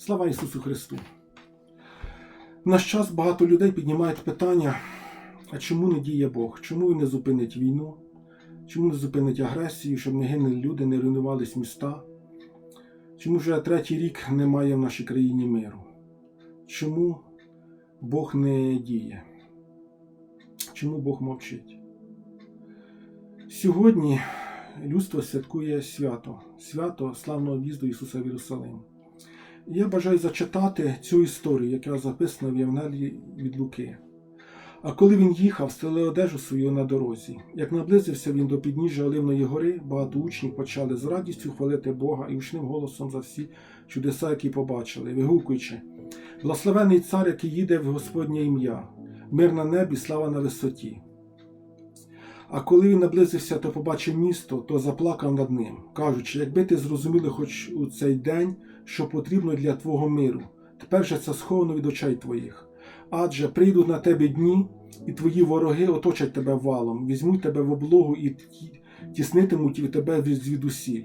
Слава Ісусу Христу! В наш час багато людей піднімають питання, а чому не діє Бог? Чому він не зупинить війну? Чому не зупинить агресію, щоб не гинули люди, не руйнувались міста? Чому вже третій рік немає в нашій країні миру? Чому Бог не діє? Чому Бог мовчить? Сьогодні людство святкує свято, свято славного в'їзду Ісуса в Єрусалим. Я бажаю зачитати цю історію, яка записана в Євангелії від Луки. А коли він їхав, стели одежу свою на дорозі. Як наблизився він до підніжжя Оливної гори, багато учнів почали з радістю хвалити Бога і гучним голосом за всі чудеса, які побачили, вигукуючи: Благословений цар, який їде в Господнє ім'я, мир на небі, слава на висоті. А коли він наблизився та побачив місто, то заплакав над ним, кажучи, якби ти зрозуміли хоч у цей день, що потрібно для твого миру, тепер же це сховано від очей твоїх. Адже прийдуть на тебе дні, і твої вороги оточать тебе валом, візьмуть тебе в облогу і ті- тіснитимуть від тебе звідусіль.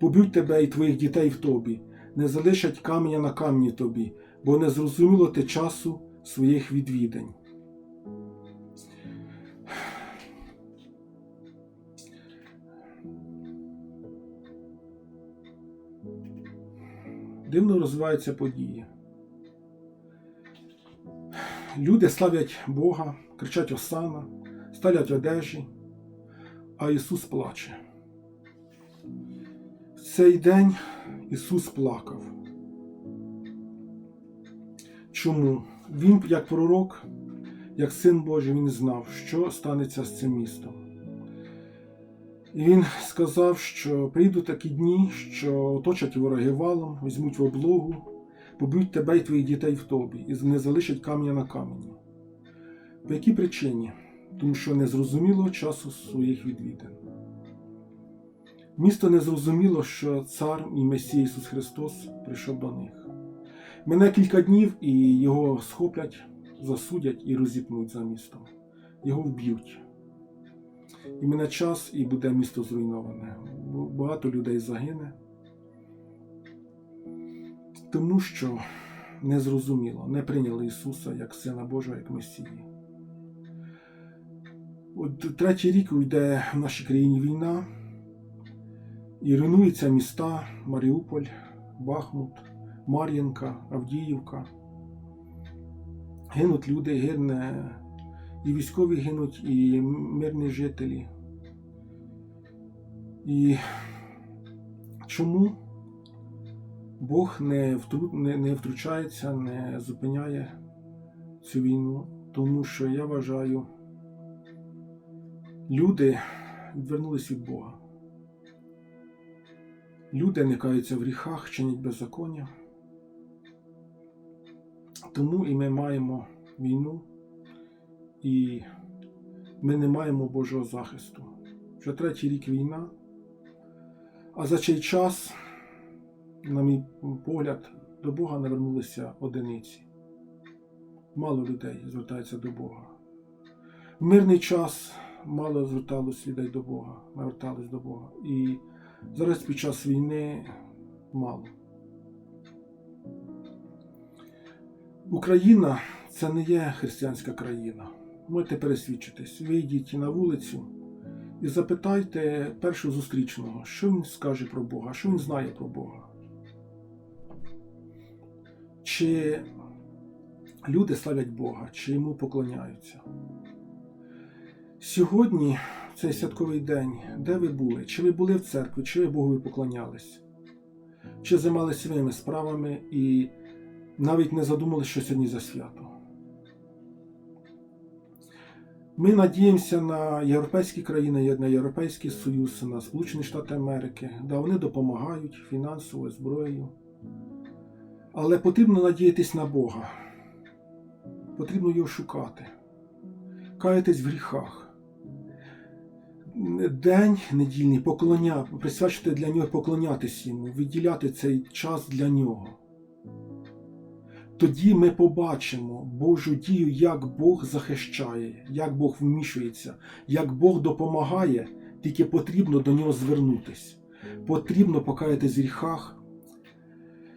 Поб'ють тебе і твоїх дітей в тобі, не залишать каменя на камні тобі, бо не зрозуміло ти часу своїх відвідань. Дивно розвиваються події. Люди славять Бога, кричать Осана, сталять одежі, а Ісус плаче. В цей день Ісус плакав. Чому? Він, як пророк, як син Божий, він знав, що станеться з цим містом. Він сказав, що прийдуть такі дні, що оточать вороги валом, візьмуть в облогу, поб'ють тебе і твоїх дітей в тобі, і не залишать каменя на камені. По якій причині? Тому що не зрозуміло часу своїх відвідин. Місто не зрозуміло, що цар і Месія Ісус Христос прийшов до них. Мене кілька днів і його схоплять, засудять і розіпнуть за містом. Його вб'ють. І мене час, і буде місто зруйноване. Багато людей загине. Тому що не зрозуміло, не прийняли Ісуса як Сина Божого, як Месії. От третій рік йде в нашій країні війна, і руйнуються міста Маріуполь, Бахмут, Мар'їнка, Авдіївка. Гинуть люди, гине і військові гинуть, і мирні жителі. І чому Бог не, не, втручається, не зупиняє цю війну? Тому що я вважаю, люди відвернулись від Бога. Люди не каються в гріхах, чинять беззаконня. Тому і ми маємо війну, і ми не маємо Божого захисту. Вже третій рік війна, а за цей час, на мій погляд, до Бога не вернулися одиниці. Мало людей звертається до Бога. В мирний час мало зверталось людей до Бога, ми вертались до Бога. І зараз під час війни мало. Україна це не є християнська країна. Можете пересвідчитись. Вийдіть на вулицю і запитайте першого зустрічного, що він скаже про Бога, що він знає про Бога. Чи люди славять Бога, чи йому поклоняються. Сьогодні, цей святковий день, де ви були? Чи ви були в церкві, чи ви Богові поклонялись? Чи займалися своїми справами і навіть не задумали, що сьогодні за свято? Ми надіємося на європейські країни, на Європейський Союз, на Сполучені Штати Америки, де вони допомагають фінансово, зброєю. Але потрібно надіятись на Бога. Потрібно його шукати, каятись в гріхах. День недільний поклоня, присвячити для нього поклонятись йому, відділяти цей час для нього. Тоді ми побачимо Божу дію, як Бог захищає, як Бог вмішується, як Бог допомагає, тільки потрібно до нього звернутись. Потрібно покаятись в гріхах,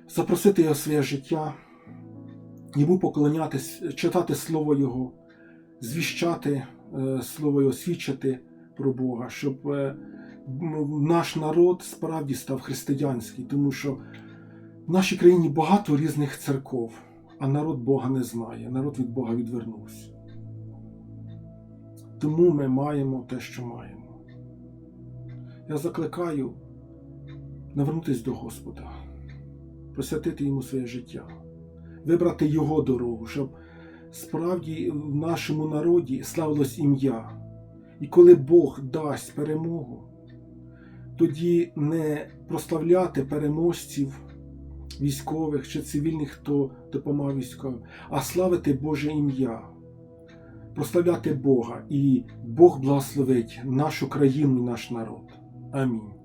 запросити його в своє життя, йому поклонятись, читати Слово Його, звіщати е, Слово Його, свідчити про Бога, щоб е, наш народ справді став християнський, тому що в нашій країні багато різних церков, а народ Бога не знає, народ від Бога відвернувся. Тому ми маємо те, що маємо. Я закликаю навернутися до Господа, присвятити йому своє життя, вибрати його дорогу, щоб справді в нашому народі славилось ім'я. І коли Бог дасть перемогу, тоді не прославляти переможців військових чи цивільних, хто допомагав військовим, а славити Боже ім'я, прославляти Бога, і Бог благословить нашу країну і наш народ. Амінь.